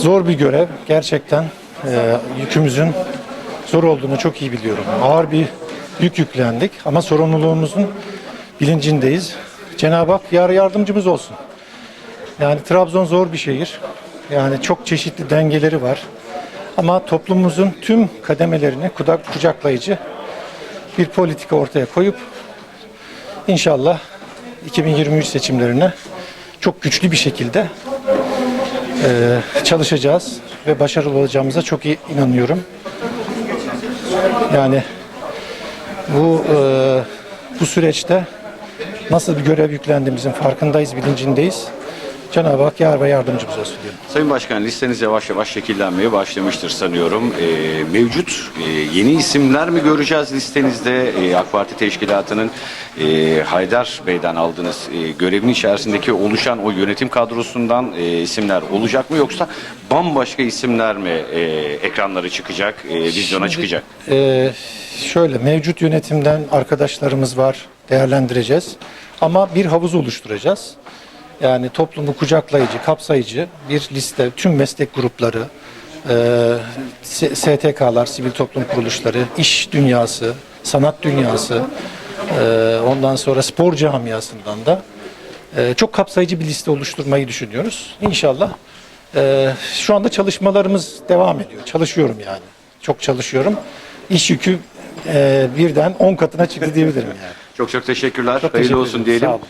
Zor bir görev. Gerçekten e, yükümüzün zor olduğunu çok iyi biliyorum. Ağır bir yük yüklendik ama sorumluluğumuzun bilincindeyiz. Cenab-ı Hak yar yardımcımız olsun. Yani Trabzon zor bir şehir. Yani çok çeşitli dengeleri var. Ama toplumumuzun tüm kademelerini kudak, kucaklayıcı bir politika ortaya koyup inşallah 2023 seçimlerine çok güçlü bir şekilde e, çalışacağız ve başarılı olacağımıza çok iyi inanıyorum. Yani bu e, bu süreçte nasıl bir görev yüklendiğimizin farkındayız, bilincindeyiz. Cenab-ı Hak yar ve yardımcımız olsun diyorum. Sayın Başkan listeniz yavaş yavaş şekillenmeye başlamıştır sanıyorum. Ee, mevcut e, yeni isimler mi göreceğiz listenizde? Ee, AK Parti Teşkilatı'nın e, Haydar Bey'den aldığınız e, görevin içerisindeki oluşan o yönetim kadrosundan e, isimler olacak mı? Yoksa bambaşka isimler mi e, ekranlara çıkacak, e, vizyona çıkacak? Ee, şöyle mevcut yönetimden arkadaşlarımız var değerlendireceğiz ama bir havuz oluşturacağız. Yani toplumu kucaklayıcı, kapsayıcı bir liste, tüm meslek grupları, e, STK'lar, sivil toplum kuruluşları, iş dünyası, sanat dünyası, e, ondan sonra spor camiasından da e, çok kapsayıcı bir liste oluşturmayı düşünüyoruz. İnşallah e, şu anda çalışmalarımız devam ediyor. Çalışıyorum yani. Çok çalışıyorum. İş yükü e, birden 10 katına çıktı diyebilirim yani. Çok çok teşekkürler. Çok Hayırlı teşekkür olsun diyelim. Sağ olun.